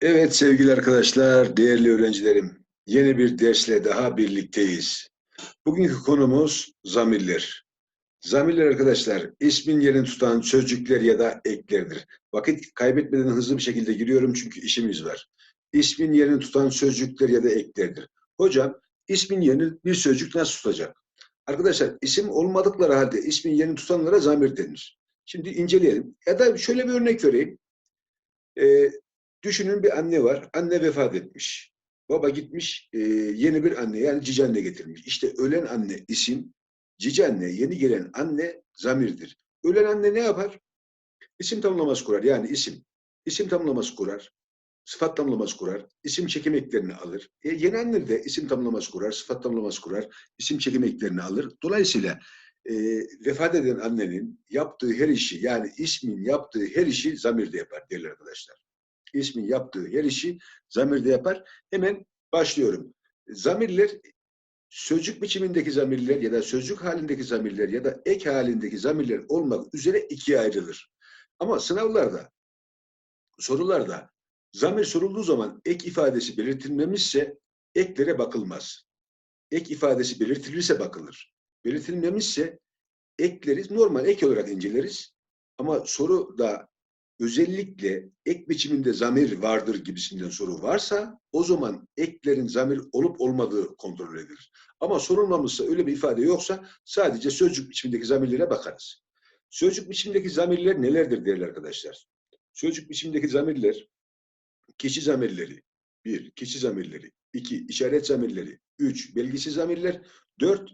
Evet sevgili arkadaşlar, değerli öğrencilerim. Yeni bir dersle daha birlikteyiz. Bugünkü konumuz zamirler. Zamirler arkadaşlar, ismin yerini tutan sözcükler ya da eklerdir. Vakit kaybetmeden hızlı bir şekilde giriyorum çünkü işimiz var. İsmin yerini tutan sözcükler ya da eklerdir. Hocam, ismin yerini bir sözcük nasıl tutacak? Arkadaşlar, isim olmadıkları halde ismin yerini tutanlara zamir denir. Şimdi inceleyelim. Ya da şöyle bir örnek vereyim. Ee, Düşünün bir anne var. Anne vefat etmiş. Baba gitmiş e, yeni bir anne yani cici anne getirmiş. İşte ölen anne isim, cici anne yeni gelen anne zamirdir. Ölen anne ne yapar? İsim tamlaması kurar yani isim. İsim tamlaması kurar. Sıfat tamlaması kurar. isim çekim eklerini alır. E, yeni anne de isim tamlaması kurar. Sıfat tamlaması kurar. isim çekim eklerini alır. Dolayısıyla e, vefat eden annenin yaptığı her işi yani ismin yaptığı her işi zamirde yapar değerli arkadaşlar ismin yaptığı her işi zamirde yapar. Hemen başlıyorum. Zamirler sözcük biçimindeki zamirler ya da sözcük halindeki zamirler ya da ek halindeki zamirler olmak üzere ikiye ayrılır. Ama sınavlarda, sorularda zamir sorulduğu zaman ek ifadesi belirtilmemişse eklere bakılmaz. Ek ifadesi belirtilirse bakılır. Belirtilmemişse ekleri normal ek olarak inceleriz. Ama soru da özellikle ek biçiminde zamir vardır gibisinden soru varsa o zaman eklerin zamir olup olmadığı kontrol edilir. Ama sorulmamışsa öyle bir ifade yoksa sadece sözcük biçimindeki zamirlere bakarız. Sözcük biçimindeki zamirler nelerdir değerli arkadaşlar? Sözcük biçimindeki zamirler kişi zamirleri, bir, kişi zamirleri, iki, işaret zamirleri, üç, belgisiz zamirler, dört,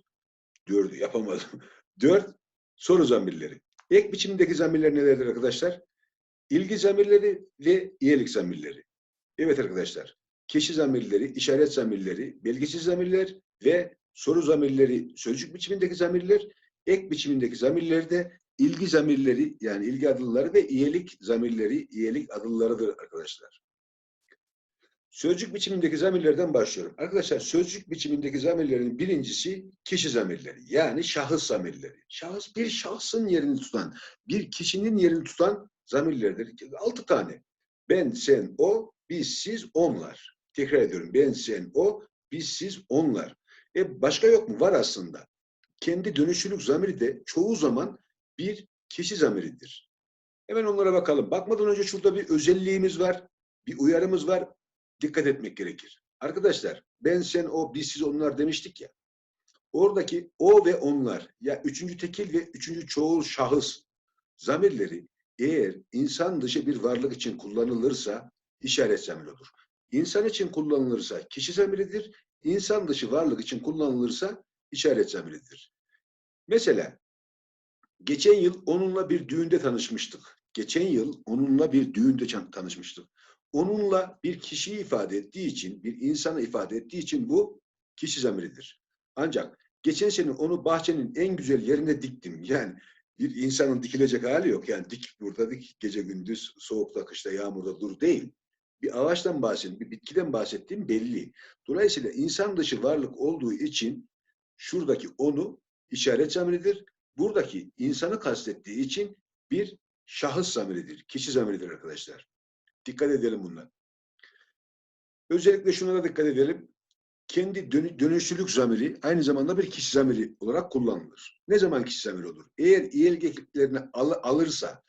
dördü yapamadım, dört, soru zamirleri. Ek biçimindeki zamirler nelerdir arkadaşlar? İlgi zamirleri ve iyilik zamirleri. Evet arkadaşlar, kişi zamirleri, işaret zamirleri, belgisiz zamirler ve soru zamirleri sözcük biçimindeki zamirler, ek biçimindeki zamirler de ilgi zamirleri yani ilgi adılları ve iyilik zamirleri, iyilik adıllarıdır arkadaşlar. Sözcük biçimindeki zamirlerden başlıyorum. Arkadaşlar sözcük biçimindeki zamirlerin birincisi kişi zamirleri yani şahıs zamirleri. Şahıs bir şahsın yerini tutan, bir kişinin yerini tutan zamirlerdir. Altı tane. Ben, sen, o, biz, siz, onlar. Tekrar ediyorum. Ben, sen, o, biz, siz, onlar. E başka yok mu? Var aslında. Kendi dönüşülük zamiri de çoğu zaman bir kişi zamiridir. Hemen onlara bakalım. Bakmadan önce şurada bir özelliğimiz var. Bir uyarımız var. Dikkat etmek gerekir. Arkadaşlar ben, sen, o, biz, siz, onlar demiştik ya. Oradaki o ve onlar ya üçüncü tekil ve üçüncü çoğul şahıs zamirleri eğer insan dışı bir varlık için kullanılırsa işaret olur. İnsan için kullanılırsa kişi zamiridir. İnsan dışı varlık için kullanılırsa işaret zamiridir. Mesela geçen yıl onunla bir düğünde tanışmıştık. Geçen yıl onunla bir düğünde tanışmıştık. Onunla bir kişiyi ifade ettiği için, bir insanı ifade ettiği için bu kişi zamiridir. Ancak geçen sene onu bahçenin en güzel yerinde diktim. Yani bir insanın dikilecek hali yok. Yani dik burada dik gece gündüz soğukta kışta yağmurda dur değil. Bir ağaçtan bahsettiğim, bir bitkiden bahsettiğim belli. Dolayısıyla insan dışı varlık olduğu için şuradaki onu işaret zamiridir. Buradaki insanı kastettiği için bir şahıs zamiridir, kişi zamiridir arkadaşlar. Dikkat edelim bunlar. Özellikle şuna da dikkat edelim kendi dönüşlülük zamiri aynı zamanda bir kişi zamiri olarak kullanılır. Ne zaman kişi zamiri olur? Eğer iyilik eklerini al, alırsa,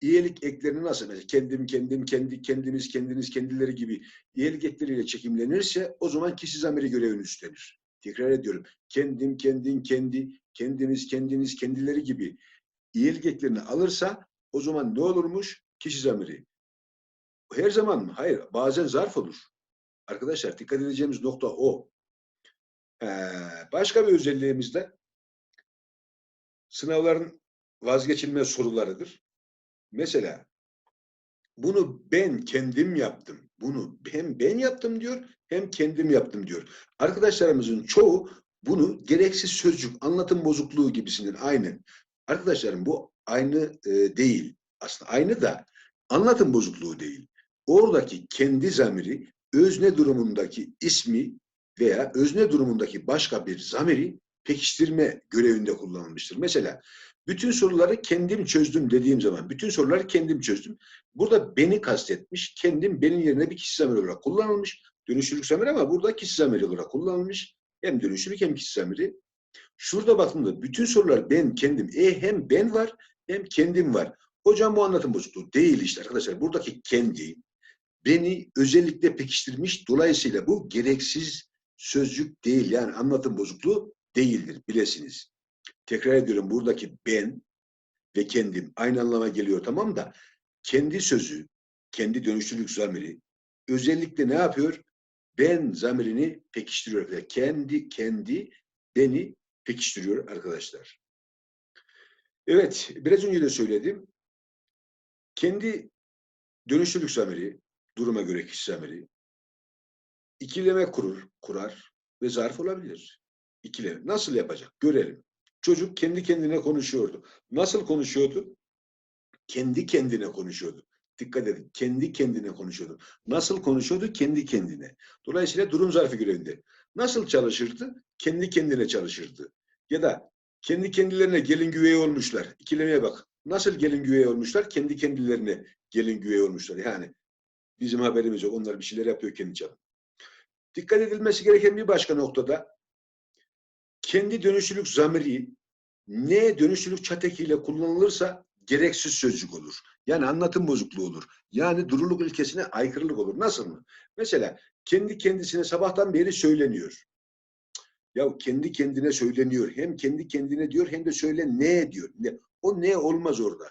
iyilik eklerini nasıl mesela kendim, kendim, kendi, kendimiz, kendiniz, kendileri gibi iyilik ekleriyle çekimlenirse o zaman kişi zamiri görevini üstlenir. Tekrar ediyorum. Kendim, kendin, kendi, kendimiz, kendiniz, kendileri gibi iyilik eklerini alırsa o zaman ne olurmuş? Kişi zamiri. Her zaman mı? Hayır. Bazen zarf olur. Arkadaşlar dikkat edeceğimiz nokta o. Ee, başka bir özelliğimiz de sınavların vazgeçilmez sorularıdır. Mesela bunu ben kendim yaptım. Bunu hem ben yaptım diyor hem kendim yaptım diyor. Arkadaşlarımızın çoğu bunu gereksiz sözcük, anlatım bozukluğu gibisinden aynı. Arkadaşlarım bu aynı e, değil. Aslında aynı da anlatım bozukluğu değil. Oradaki kendi zamiri özne durumundaki ismi veya özne durumundaki başka bir zamiri pekiştirme görevinde kullanılmıştır. Mesela bütün soruları kendim çözdüm dediğim zaman, bütün soruları kendim çözdüm. Burada beni kastetmiş, kendim benim yerine bir kişi zamiri olarak kullanılmış. Dönüşlülük zamiri ama burada kişi zamiri olarak kullanılmış. Hem dönüşlülük hem kişi zamiri. Şurada baktığımda bütün sorular ben kendim. E hem ben var hem kendim var. Hocam bu anlatım bozukluğu değil işte arkadaşlar. Buradaki kendi beni özellikle pekiştirmiş. Dolayısıyla bu gereksiz sözcük değil. Yani anlatım bozukluğu değildir. Bilesiniz. Tekrar ediyorum buradaki ben ve kendim aynı anlama geliyor tamam da kendi sözü, kendi dönüştürülük zamiri özellikle ne yapıyor? Ben zamirini pekiştiriyor. Yani kendi kendi beni pekiştiriyor arkadaşlar. Evet, biraz önce de söyledim. Kendi dönüştürülük zamiri, duruma göre kişi zamiri, ikileme kurur, kurar ve zarf olabilir. İkileme. Nasıl yapacak? Görelim. Çocuk kendi kendine konuşuyordu. Nasıl konuşuyordu? Kendi kendine konuşuyordu. Dikkat edin. Kendi kendine konuşuyordu. Nasıl konuşuyordu? Kendi kendine. Dolayısıyla durum zarfı görevinde. Nasıl çalışırdı? Kendi kendine çalışırdı. Ya da kendi kendilerine gelin güvey olmuşlar. İkilemeye bak. Nasıl gelin güvey olmuşlar? Kendi kendilerine gelin güvey olmuşlar. Yani bizim haberimiz yok. Onlar bir şeyler yapıyor kendi çapında. Dikkat edilmesi gereken bir başka noktada kendi dönüşlülük zamiri ne dönüşlülük çatekiyle kullanılırsa gereksiz sözcük olur. Yani anlatım bozukluğu olur. Yani duruluk ilkesine aykırılık olur. Nasıl mı? Mesela kendi kendisine sabahtan beri söyleniyor. Ya kendi kendine söyleniyor. Hem kendi kendine diyor hem de söyle ne diyor. O ne olmaz orada.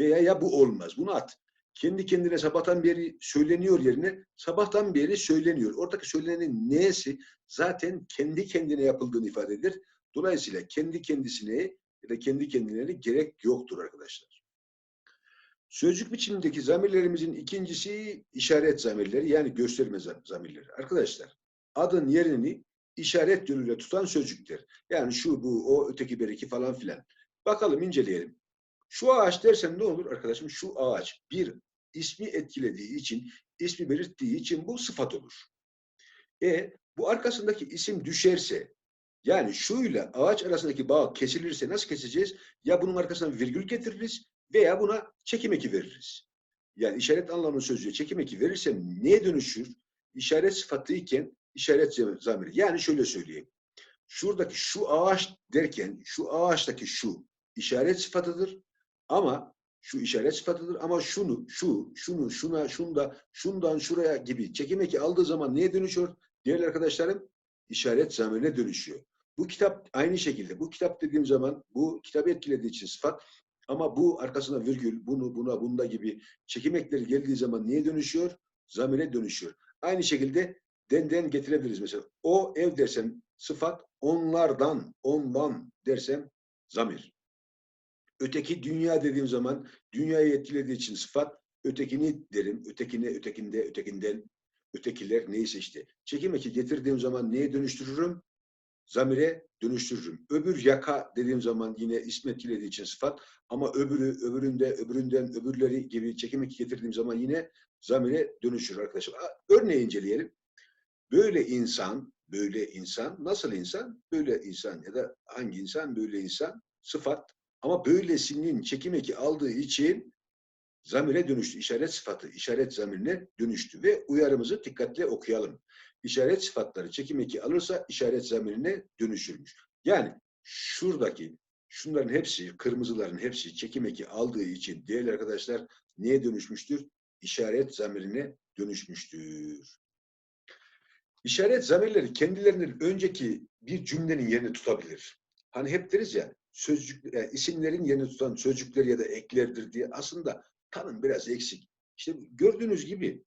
Veya ya bu olmaz. Bunu at. Kendi kendine sabahtan beri söyleniyor yerine sabahtan beri söyleniyor. Oradaki söylenenin nesi zaten kendi kendine yapıldığını ifade eder. Dolayısıyla kendi kendisine ya da kendi kendilerine gerek yoktur arkadaşlar. Sözcük biçimindeki zamirlerimizin ikincisi işaret zamirleri yani gösterme zamirleri. Arkadaşlar adın yerini işaret yönüyle tutan sözcükler. Yani şu, bu, o, öteki, beriki falan filan. Bakalım inceleyelim. Şu ağaç dersen ne olur arkadaşım? Şu ağaç bir ismi etkilediği için, ismi belirttiği için bu sıfat olur. E bu arkasındaki isim düşerse, yani şu ile ağaç arasındaki bağ kesilirse nasıl keseceğiz? Ya bunun arkasına virgül getiririz veya buna çekim eki veririz. Yani işaret anlamlı sözcüğe çekim eki verirsem neye dönüşür? İşaret sıfatı iken işaret zamiri. Yani şöyle söyleyeyim. Şuradaki şu ağaç derken şu ağaçtaki şu işaret sıfatıdır. Ama şu işaret sıfatıdır ama şunu, şu, şunu, şuna, şunda, şundan şuraya gibi çekim eki aldığı zaman neye dönüşüyor? Değerli arkadaşlarım işaret zamirine dönüşüyor. Bu kitap aynı şekilde. Bu kitap dediğim zaman bu kitabı etkilediği için sıfat ama bu arkasına virgül, bunu, buna, bunda gibi çekim ekleri geldiği zaman niye dönüşüyor? Zamire dönüşüyor. Aynı şekilde denden getirebiliriz mesela. O ev dersem sıfat, onlardan, ondan dersem zamir. Öteki dünya dediğim zaman dünyayı etkilediği için sıfat, ötekini derim, ötekine, ötekinde, ötekinden, ötekiler neyse işte. Çekim eki getirdiğim zaman neye dönüştürürüm? Zamire dönüştürürüm. Öbür yaka dediğim zaman yine ismi etkilediği için sıfat ama öbürü, öbüründe, öbüründen, öbürleri gibi çekim eki getirdiğim zaman yine zamire dönüşür arkadaşlar. Örneği inceleyelim. Böyle insan, böyle insan, nasıl insan? Böyle insan ya da hangi insan? Böyle insan, sıfat. Ama böylesinin çekim eki aldığı için zamire dönüştü. İşaret sıfatı, işaret zamirine dönüştü ve uyarımızı dikkatle okuyalım. İşaret sıfatları çekim eki alırsa işaret zamirine dönüşürmüş. Yani şuradaki şunların hepsi, kırmızıların hepsi çekim eki aldığı için değerli arkadaşlar neye dönüşmüştür? İşaret zamirine dönüşmüştür. İşaret zamirleri kendilerinin önceki bir cümlenin yerini tutabilir. Hani hep deriz ya sözcük, yani isimlerin yerini tutan sözcükler ya da eklerdir diye aslında tanım biraz eksik. İşte gördüğünüz gibi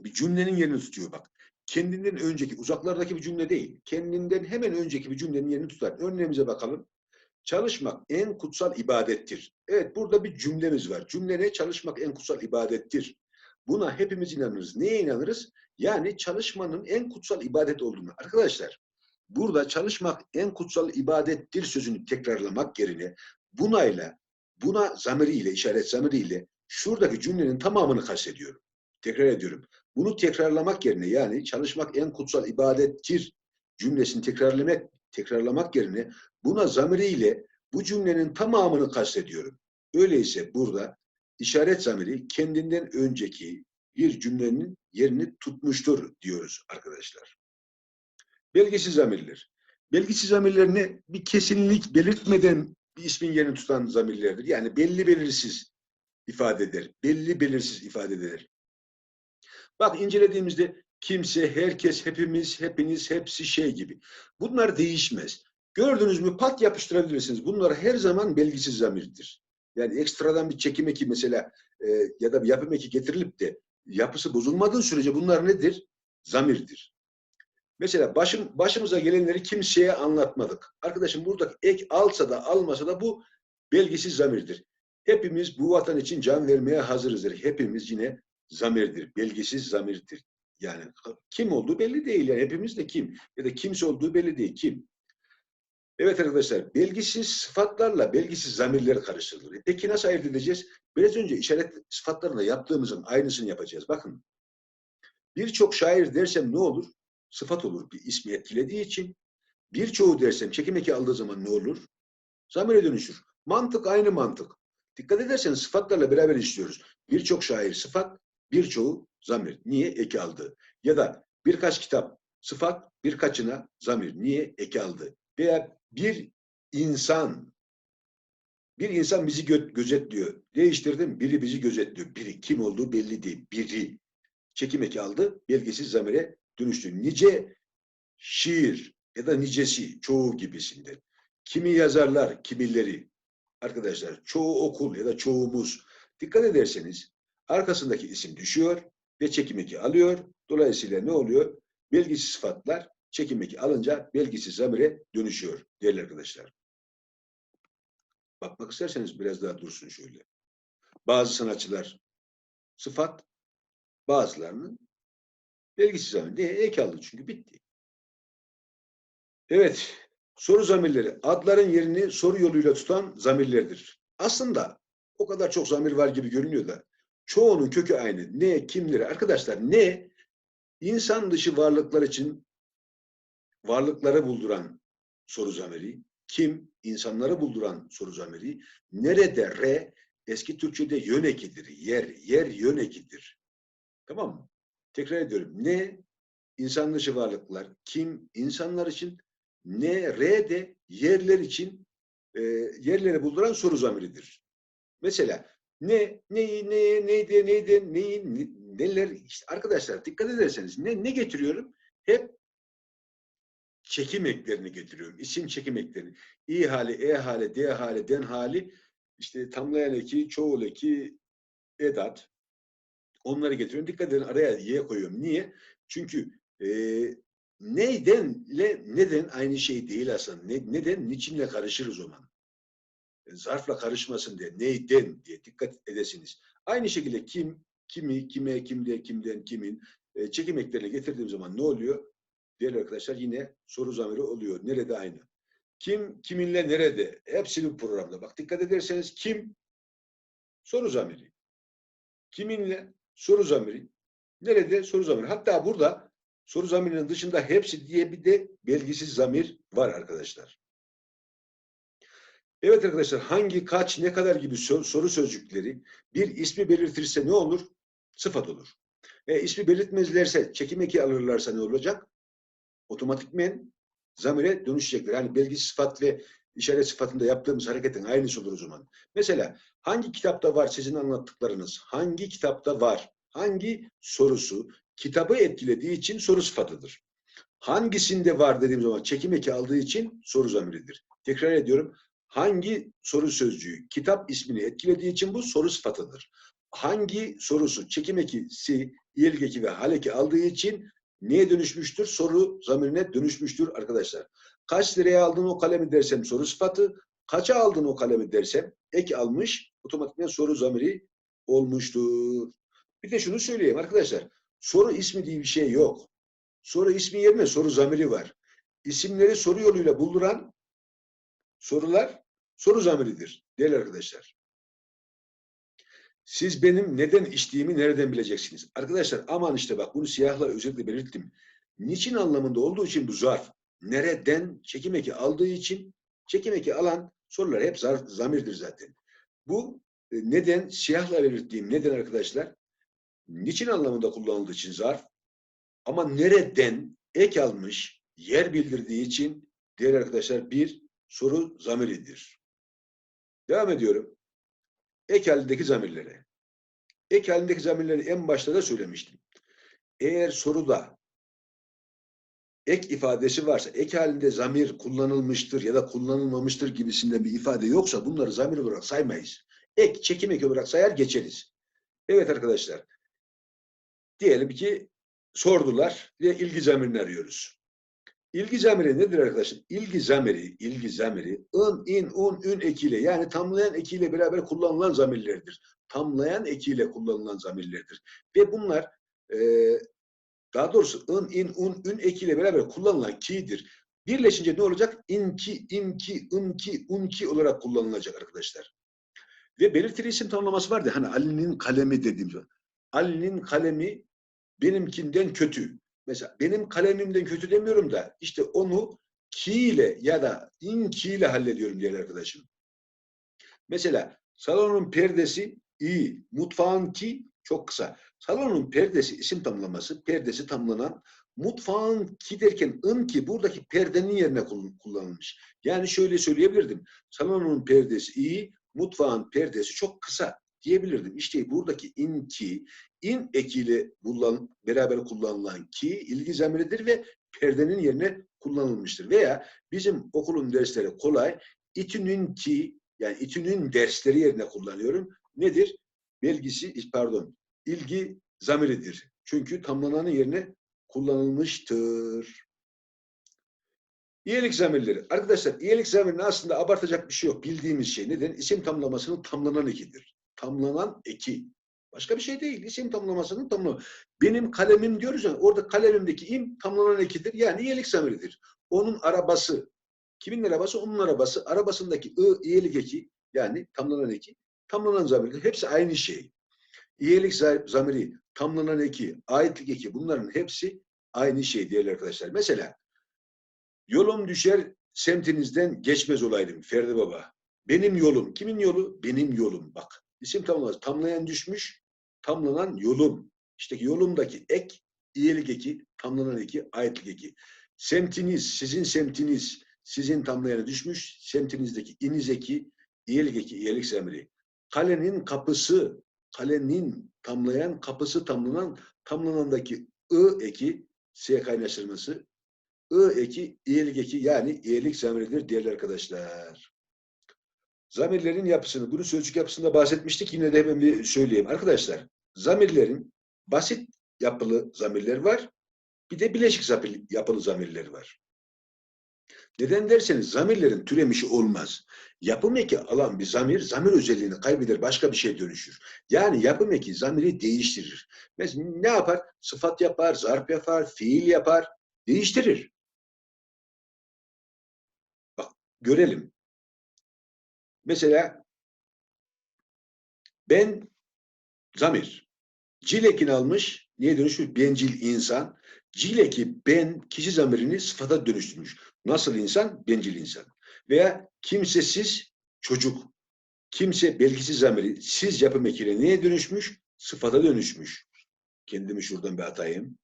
bir cümlenin yerini tutuyor bak. Kendinden önceki, uzaklardaki bir cümle değil. Kendinden hemen önceki bir cümlenin yerini tutar. Örneğimize bakalım. Çalışmak en kutsal ibadettir. Evet burada bir cümlemiz var. Cümle ne? Çalışmak en kutsal ibadettir. Buna hepimiz inanırız. Neye inanırız? Yani çalışmanın en kutsal ibadet olduğunu. Arkadaşlar burada çalışmak en kutsal ibadettir sözünü tekrarlamak yerine bunayla, buna zamiriyle, işaret zamiriyle şuradaki cümlenin tamamını kastediyorum. Tekrar ediyorum. Bunu tekrarlamak yerine yani çalışmak en kutsal ibadettir cümlesini tekrarlamak, tekrarlamak yerine buna zamiriyle bu cümlenin tamamını kastediyorum. Öyleyse burada işaret zamiri kendinden önceki bir cümlenin yerini tutmuştur diyoruz arkadaşlar. Belgisiz zamirler. Belgisiz zamirler ne? Bir kesinlik belirtmeden bir ismin yerini tutan zamirlerdir. Yani belli belirsiz ifade eder. Belli belirsiz ifade eder. Bak incelediğimizde kimse, herkes, hepimiz, hepiniz, hepsi şey gibi. Bunlar değişmez. Gördünüz mü pat yapıştırabilirsiniz. Bunlar her zaman belgisiz zamirdir. Yani ekstradan bir çekim eki mesela e, ya da bir yapım eki getirilip de yapısı bozulmadığı sürece bunlar nedir? Zamirdir. Mesela başım, başımıza gelenleri kimseye anlatmadık. Arkadaşım burada ek alsa da almasa da bu belgisiz zamirdir. Hepimiz bu vatan için can vermeye hazırızdır. Hepimiz yine zamirdir. Belgisiz zamirdir. Yani kim olduğu belli değil. Yani hepimiz de kim? Ya da kimse olduğu belli değil. Kim? Evet arkadaşlar, belgisiz sıfatlarla belgisiz zamirler karıştırılır. E Peki nasıl ayırt edeceğiz? Biraz önce işaret sıfatlarla yaptığımızın aynısını yapacağız. Bakın, birçok şair dersem ne olur? Sıfat olur. Bir ismi etkilediği için. Birçoğu dersem çekim eki aldığı zaman ne olur? Zamire dönüşür. Mantık aynı mantık. Dikkat ederseniz sıfatlarla beraber işliyoruz. Birçok şair sıfat, birçoğu zamir. Niye? Eki aldı. Ya da birkaç kitap sıfat, birkaçına zamir. Niye? Eki aldı. Veya bir insan, bir insan bizi gö gözetliyor. Değiştirdim, biri bizi gözetliyor. Biri kim olduğu belli değil. Biri. Çekim eki aldı, belgesiz zamire dönüştü. Nice şiir ya da nicesi, çoğu gibisinde. Kimi yazarlar, kimileri. Arkadaşlar, çoğu okul ya da çoğumuz. Dikkat ederseniz arkasındaki isim düşüyor ve çekim eki alıyor. Dolayısıyla ne oluyor? Belgisiz sıfatlar çekim eki alınca belgisiz zamire dönüşüyor değerli arkadaşlar. Bakmak isterseniz biraz daha dursun şöyle. Bazı sanatçılar sıfat, bazılarının belgisiz zamir. Niye? Ek aldı çünkü bitti. Evet, soru zamirleri. Adların yerini soru yoluyla tutan zamirlerdir. Aslında o kadar çok zamir var gibi görünüyor da çoğunun kökü aynı. Ne, kimleri? Arkadaşlar ne? İnsan dışı varlıklar için varlıkları bulduran soru zamiri, kim insanları bulduran soru zamiri, nerede re eski Türkçe'de yön ekidir, yer, yer yön ekidir. Tamam mı? Tekrar ediyorum. Ne insan dışı varlıklar, kim insanlar için, ne re de yerler için e, yerleri bulduran soru zamiridir. Mesela ne, neyi, neye, neydi, neydi, neyin, ne, neler, işte arkadaşlar dikkat ederseniz ne, ne getiriyorum? Hep çekim eklerini getiriyorum. İsim çekim eklerini. İ hali, E hali, D hali, Den hali, işte tamlayan eki, çoğul eki, edat. Onları getiriyorum. Dikkat edin araya Y koyuyorum. Niye? Çünkü e, neydenle neden aynı şey değil aslında. Ne, neden, niçinle karışır o zaman. E, zarfla karışmasın diye. Neyden diye dikkat edesiniz. Aynı şekilde kim, kimi, kime, kimde, kimden, kimin e, çekim eklerine getirdiğim zaman ne oluyor? Değerli arkadaşlar yine soru zamiri oluyor. Nerede aynı? Kim, kiminle, nerede? Hepsinin programda. Bak dikkat ederseniz kim? Soru zamiri. Kiminle? Soru zamiri. Nerede? Soru zamiri. Hatta burada soru zamirinin dışında hepsi diye bir de belgisiz zamir var arkadaşlar. Evet arkadaşlar hangi, kaç, ne kadar gibi soru sözcükleri bir ismi belirtirse ne olur? Sıfat olur. E, ismi belirtmezlerse, çekim eki alırlarsa ne olacak? Otomatikmen zamire dönüşecekler. Yani belgisiz sıfat ve işaret sıfatında yaptığımız hareketin aynısı olur o zaman. Mesela hangi kitapta var sizin anlattıklarınız? Hangi kitapta var? Hangi sorusu kitabı etkilediği için soru sıfatıdır. Hangisinde var dediğim zaman çekim eki aldığı için soru zamiridir. Tekrar ediyorum. Hangi soru sözcüğü kitap ismini etkilediği için bu soru sıfatıdır. Hangi sorusu çekim ekisi, ilgi eki ve hal eki aldığı için neye dönüşmüştür? Soru zamirine dönüşmüştür arkadaşlar. Kaç liraya aldın o kalemi dersem soru sıfatı, kaça aldın o kalemi dersem ek almış, otomatikman soru zamiri olmuştur. Bir de şunu söyleyeyim arkadaşlar. Soru ismi diye bir şey yok. Soru ismi yerine soru zamiri var. İsimleri soru yoluyla bulduran sorular soru zamiridir değerli arkadaşlar. Siz benim neden içtiğimi nereden bileceksiniz? Arkadaşlar aman işte bak bunu siyahla özellikle belirttim. Niçin anlamında olduğu için bu zarf. nereden çekim eki aldığı için çekim eki alan sorular hep zarf, zamirdir zaten. Bu e, neden siyahla belirttiğim neden arkadaşlar? Niçin anlamında kullanıldığı için zarf ama nereden ek almış yer bildirdiği için diğer arkadaşlar bir soru zamiridir. Devam ediyorum. Ek halindeki zamirlere. Ek halindeki zamirleri en başta da söylemiştim. Eğer soruda ek ifadesi varsa, ek halinde zamir kullanılmıştır ya da kullanılmamıştır gibisinden bir ifade yoksa bunları zamir olarak saymayız. Ek, çekim eki olarak sayar geçeriz. Evet arkadaşlar. Diyelim ki sordular ve ilgi zamirini arıyoruz. İlgi zamiri nedir arkadaşlar? İlgi zamiri, ilgi zamiri, ın, in, un, ün ekiyle yani tamlayan ekiyle beraber kullanılan zamirlerdir. Tamlayan ekiyle kullanılan zamirlerdir. Ve bunlar e, daha doğrusu ın, in, un, ün ekiyle beraber kullanılan ki'dir. Birleşince ne olacak? İnki, imki, ımki, unki olarak kullanılacak arkadaşlar. Ve belirtili isim tanımlaması vardı. Hani Ali'nin kalemi dediğim zaman. Ali'nin kalemi benimkinden kötü. Mesela benim kalemimden kötü demiyorum da işte onu ki ile ya da in ki ile hallediyorum diğer arkadaşım. Mesela salonun perdesi iyi, mutfağın ki çok kısa. Salonun perdesi isim tamlaması, perdesi tamlanan mutfağın ki derken ın ki buradaki perdenin yerine kullanılmış. Yani şöyle söyleyebilirdim. Salonun perdesi iyi, mutfağın perdesi çok kısa diyebilirdim. İşte buradaki in ki, in ekiyle kullan, beraber kullanılan ki ilgi zamiridir ve perdenin yerine kullanılmıştır. Veya bizim okulun dersleri kolay, itünün ki, yani itünün dersleri yerine kullanıyorum. Nedir? Belgisi, pardon, ilgi zamiridir. Çünkü tamlananın yerine kullanılmıştır. İyilik zamirleri. Arkadaşlar iyilik zamirinin aslında abartacak bir şey yok. Bildiğimiz şey. Neden? İsim tamlamasının tamlanan ekidir. Tamlanan eki. Başka bir şey değil. İsim tamlamasının tamlanan. Benim kalemim diyoruz ya orada kalemimdeki im tamlanan ekidir. Yani iyilik zamiridir. Onun arabası. Kimin arabası? Onun arabası. Arabasındaki ı iyilik eki yani tamlanan eki. Tamlanan zamirdir. Hepsi aynı şey. İyilik zamiri, tamlanan eki, aitlik eki bunların hepsi aynı şey değerli arkadaşlar. Mesela Yolum düşer semtinizden geçmez olaydım Ferdi Baba. Benim yolum. Kimin yolu? Benim yolum. Bak isim tamlamaz. Tamlayan düşmüş. Tamlanan yolum. İşte yolumdaki ek, iyilik eki, tamlanan eki, aitlik eki. Semtiniz, sizin semtiniz, sizin tamlayanı düşmüş. Semtinizdeki iniz eki, iyilik eki, iyilik semri. Kalenin kapısı, kalenin tamlayan, kapısı tamlanan, tamlanandaki ı eki, S kaynaştırması, I eki, iyilik eki yani iyilik zamiridir değerli arkadaşlar. Zamirlerin yapısını, bunu sözcük yapısında bahsetmiştik. Yine de hemen bir söyleyeyim. Arkadaşlar, zamirlerin basit yapılı zamirler var. Bir de bileşik yapılı zamirler var. Neden derseniz zamirlerin türemişi olmaz. Yapım eki alan bir zamir, zamir özelliğini kaybeder, başka bir şey dönüşür. Yani yapım eki zamiri değiştirir. Mesela ne yapar? Sıfat yapar, zarf yapar, fiil yapar, değiştirir. görelim. Mesela ben zamir. Cilek'in almış. Niye dönüşmüş? Bencil insan. Cilek'i ben kişi zamirini sıfata dönüştürmüş. Nasıl insan? Bencil insan. Veya kimsesiz çocuk. Kimse belgisiz zamiri. Siz yapım ekiyle neye dönüşmüş? Sıfata dönüşmüş. Kendimi şuradan bir atayım.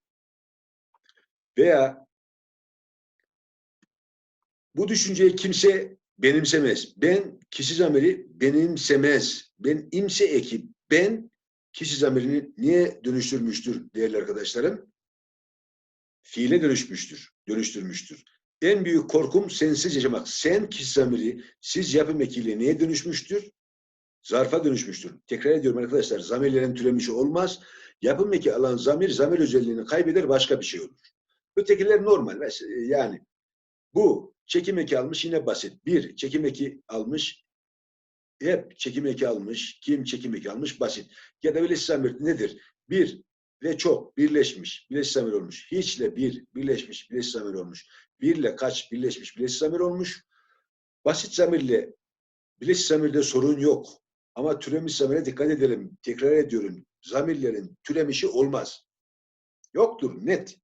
Veya bu düşünceyi kimse benimsemez. Ben kişi zamiri benimsemez. Ben imse eki. Ben kişi zamirini niye dönüştürmüştür değerli arkadaşlarım? Fiile dönüşmüştür, dönüştürmüştür. En büyük korkum sensiz yaşamak. Sen kişi zamiri, siz yapım ekiyle niye dönüşmüştür? Zarfa dönüşmüştür. Tekrar ediyorum arkadaşlar, zamirlerin türemişi olmaz. Yapım eki alan zamir, zamir özelliğini kaybeder, başka bir şey olur. Ötekiler normal. Yani bu Çekim eki almış yine basit. Bir, çekim eki almış. Hep çekim eki almış. Kim çekim eki almış? Basit. Ya da birleşik zamir nedir? Bir ve çok birleşmiş. Birleşik zamir olmuş. Hiçle bir birleşmiş. Birleşik zamir olmuş. Birle kaç birleşmiş. Birleşik zamir olmuş. Basit zamirle birleşik zamirde sorun yok. Ama türemiş zamire dikkat edelim. Tekrar ediyorum. Zamirlerin türemişi olmaz. Yoktur net.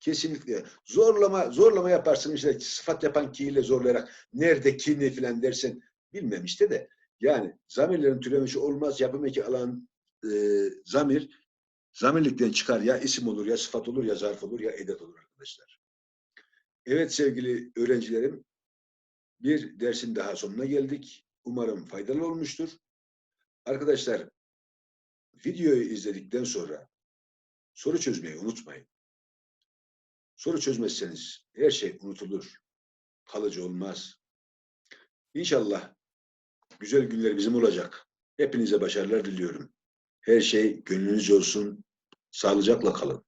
Kesinlikle. Zorlama zorlama yaparsın işte sıfat yapan kiyle zorlayarak nerede ki ne filan dersen bilmem işte de yani zamirlerin türemesi olmaz. Yapım eki alan e, zamir zamirlikten çıkar ya isim olur ya sıfat olur ya zarf olur ya edat olur arkadaşlar. Evet sevgili öğrencilerim bir dersin daha sonuna geldik. Umarım faydalı olmuştur. Arkadaşlar videoyu izledikten sonra soru çözmeyi unutmayın. Soru çözmezseniz her şey unutulur. Kalıcı olmaz. İnşallah güzel günler bizim olacak. Hepinize başarılar diliyorum. Her şey gönlünüzce olsun. Sağlıcakla kalın.